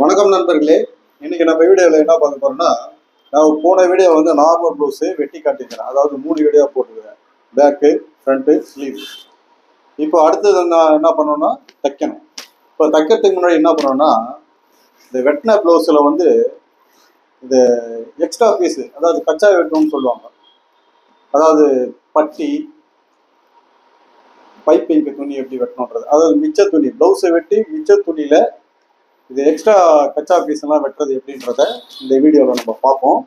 வணக்கம் நண்பர்களே. இன்னைக்கு நம்ம வீடியோவில் என்ன பார்க்க போறோம்னா நான் போன வீடியோ வந்து நார்மல் ப்ளவுஸு வெட்டி காட்டியிருக்கிறேன். அதாவது மூணு வீடியோ போட்டுருக்கேன் பேக்கு ஃப்ரண்ட்டு ஸ்லீவ் இப்போ அடுத்தது நான் என்ன பண்ணணும்னா தைக்கணும். இப்போ தைக்கிறதுக்கு முன்னாடி என்ன பண்ணணும்னா இந்த வெட்டின ப்ளவுஸில் வந்து இந்த எக்ஸ்ட்ரா பீஸு அதாவது கச்சா வெட்டணும்னு சொல்லுவாங்க. அதாவது பட்டி பைப்பிங்க்கு துணி எப்படி வெட்டணுன்றது அதாவது மிச்ச துணி ப்ளவுஸை வெட்டி மிச்ச துணியில் இது எக்ஸ்ட்ரா கச்சா பீஸ் எல்லாம் வெட்டுறது எப்படின்றத இந்த வீடியோவில் நம்ம பார்ப்போம்.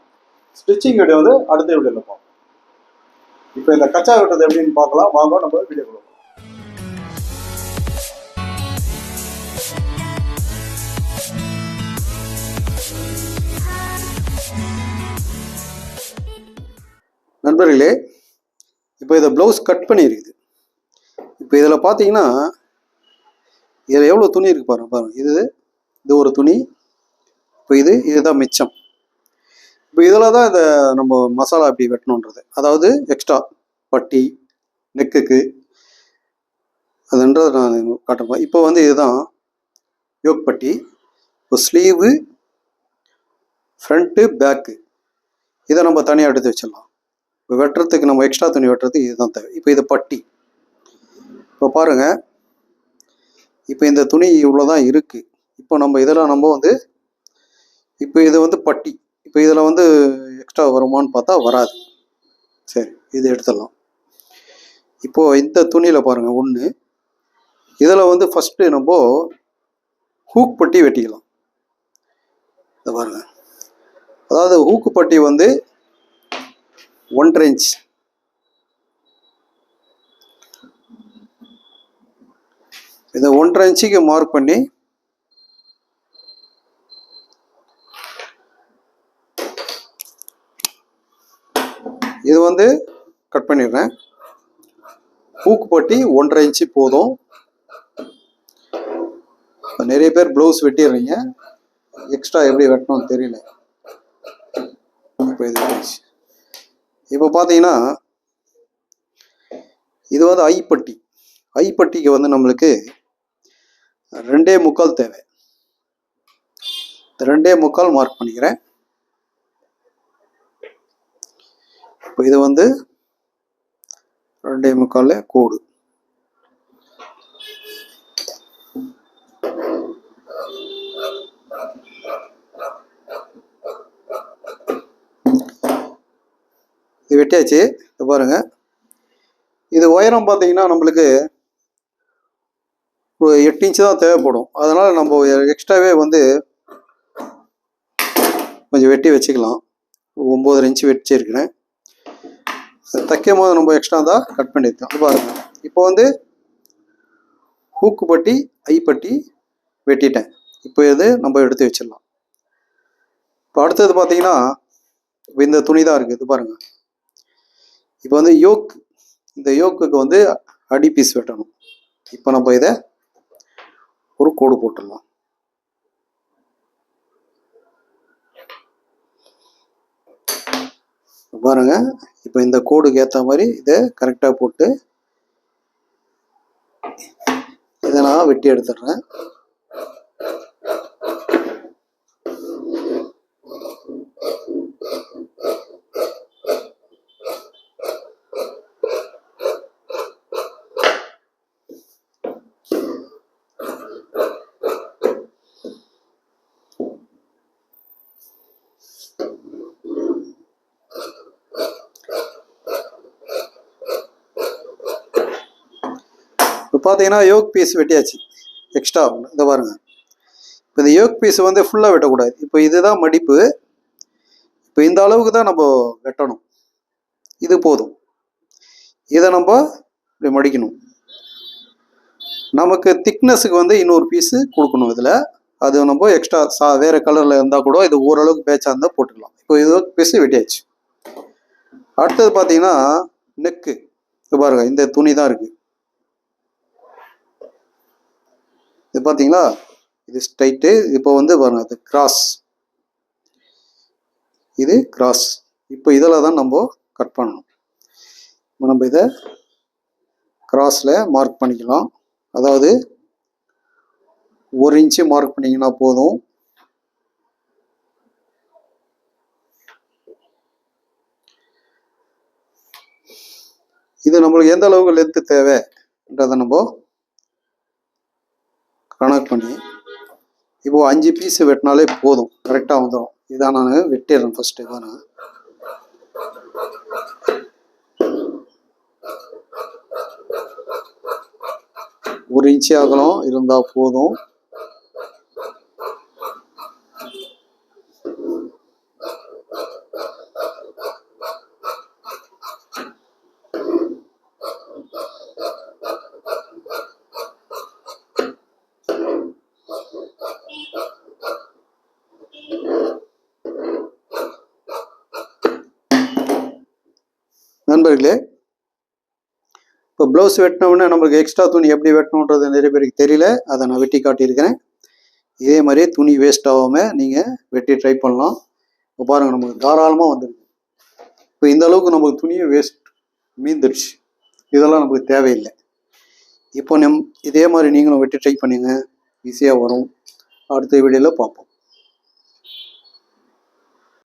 ஸ்டிச்சிங் வீடியோ வந்து அடுத்த வீடியோவில் பார்ப்போம். இப்போ இந்த கச்சா வெட்டுறது எப்படின்னு பார்க்கலாம். வாங்க நம்ம வீடியோ கொடுப்போம் நண்பர்களே இப்போ இதை ப்ளவுஸ் கட் பண்ணியிருக்குது இப்போ இதில் பார்த்தீங்கன்னா இதில் எவ்வளோ துணி இருக்கு பாருங்க பாருங்க. இது இது ஒரு துணி இப்போ இது இதுதான் மிச்சம். இப்போ இதில் தான் இதை நம்ம மசாலா அப்படி வெட்டணுன்றது. அதாவது எக்ஸ்ட்ரா பட்டி நெக்குக்கு அதுன்றதை நான் காட்டுறேன். இப்போ வந்து இதுதான் யோக் பட்டி. இப்போ ஸ்லீவு ஃப்ரண்ட்டு பேக்கு இதை நம்ம தனியாக எடுத்து வச்சிடலாம். இப்போ வெட்டுறதுக்கு நம்ம எக்ஸ்ட்ரா துணி வெட்டுறதுக்கு இதுதான் தேவை. இப்போ இது பட்டி. இப்போ பாருங்கள் இப்போ இந்த துணி இவ்வளோ தான் இருக்குது இப்போ நம்ம இதெல்லாம் நம்ம வந்து இப்போ இது வந்து பட்டி இப்போ இதில் வந்து எக்ஸ்ட்ரா வருமான்னு பார்த்தா வராது. சரி இது எடுத்துடலாம். இப்போது இந்த துணியில் பாருங்கள் ஒன்று இதில் வந்து ஃபஸ்ட்டு நம்ம ஹூக் பட்டி வெட்டிக்கலாம். இதை பாருங்கள் அதாவது ஹூக்கு பட்டி வந்து ஒன்றரை இன்ச் இதை ஒன்றரை இன்ச்சுக்கு மார்க் பண்ணி வந்து கட் பண்ணிடுறேன். பூக்கு பட்டி ஒன்றரை இன்ச்சு போதும். நிறைய பேர் ப்ளவுஸ் வெட்டிடுறீங்க. எக்ஸ்ட்ரா எப்படி வெட்டணும்னு தெரியல. இப்போ இது இப்போ பார்த்தீங்கன்னா இது வந்து ஐப்பட்டி ஐப்பட்டிக்கு வந்து நம்மளுக்கு ரெண்டே முக்கால் தேவை. ரெண்டே முக்கால் மார்க் பண்ணிக்கிறேன். இப்போ இது வந்து ரெண்டே முக்கால் கோடு. இது வெட்டியாச்சு. இது பாருங்க. இது உயரம் பார்த்தீங்கன்னா நம்மளுக்கு ஒரு எட்டு இன்ச்சு தான் தேவைப்படும். அதனால் நம்ம எக்ஸ்ட்ராவே வந்து கொஞ்சம் வெட்டி வச்சுக்கலாம். ஒம்பது ஒம்பதரை இன்ச்சு வச்சிருக்கிறேன் தைக்கும் போது நம்ம எக்ஸ்ட்ரா தான் கட் பண்ணியிருக்கோம். அது பாருங்க. இப்போ வந்து ஹூக்கு பட்டி ஐப்பட்டி வெட்டிட்டேன். இப்போ இது நம்ம எடுத்து வச்சிடலாம். இப்போ அடுத்தது பார்த்தீங்கன்னா இப்போ இந்த துணி தான் இருக்குது. பாருங்க. இப்போ வந்து யோக் இந்த யோக்குக்கு வந்து அடி பீஸ் வெட்டணும். இப்போ நம்ம இதை ஒரு கோடு போட்டுடலாம். பாருங்க இப்போ இந்த கோடுக்கு ஏற்ற மாதிரி இதை கரெக்டாக போட்டு இதை நான் வெட்டி எடுத்துடுறேன் இப்போ பார்த்தீங்கன்னா யோக் பீஸ் வெட்டியாச்சு. எக்ஸ்ட்ரா இதை பாருங்க. இப்போ இந்த யோக் பீஸ் வந்து ஃபுல்லாக வெட்டக்கூடாது. இப்போ இதுதான் மடிப்பு. இப்போ இந்த அளவுக்கு தான் நம்ம வெட்டணும். இது போதும். இதை நம்ம இப்படி மடிக்கணும். நமக்கு திக்னஸுக்கு வந்து இன்னொரு பீஸு கொடுக்கணும் இதில். அது நம்ம எக்ஸ்ட்ரா சா வேறு கலரில் இருந்தால் கூட இது ஓரளவுக்கு பேச்சாக இருந்தால் போட்டுக்கலாம். இப்போ இது பீஸு வெட்டியாச்சு. அடுத்தது பார்த்தீங்கன்னா நெக்கு இது பாருங்க. இந்த துணி தான் இருக்குது இது பார்த்தீங்களா இது ஸ்ட்ரைட்டு இப்போ வந்து பாருங்கள் இது கிராஸ் இது கிராஸ் இப்போ இதில் தான் நம்ம கட் பண்ணணும். நம்ம இதை கிராஸில் மார்க் பண்ணிக்கலாம். அதாவது ஒரு இன்ச்சு மார்க் பண்ணிங்கன்னா போதும். இது நம்மளுக்கு எந்த அளவுக்கு லென்த்து தேவைன்றதை நம்ம கணக்கு பண்ணி இப்போது அஞ்சு பீஸ் வெட்டினாலே போதும். கரெக்டாக வந்துடும் இதான் நான் வெட்டிடுறேன் ஃபஸ்ட்டு இதான். நான் ஒரு இன்ச்சு அகலம் இருந்தால் போதும். நண்பர்களே இப்போ ப்ளவுஸ் வெட்டினோடனே நம்மளுக்கு எக்ஸ்ட்ரா துணி எப்படி வெட்டணுன்றது நிறைய பேருக்கு தெரியல. அதை நான் வெட்டி காட்டியிருக்கிறேன். இதே மாதிரியே துணி வேஸ்ட் ஆகாமல் நீங்கள் வெட்டி ட்ரை பண்ணலாம். இப்போ பாருங்கள் நமக்கு தாராளமாக வந்துருக்கு. இப்போ இந்த அளவுக்கு நமக்கு துணியை வேஸ்ட் மீந்துடுச்சு. இதெல்லாம் நமக்கு தேவையில்லை. இப்போ நம் இதே மாதிரி நீங்களும் வெட்டி ட்ரை பண்ணுங்கள் ஈஸியாக வரும். அடுத்த வீடியோவில் பார்ப்போம்.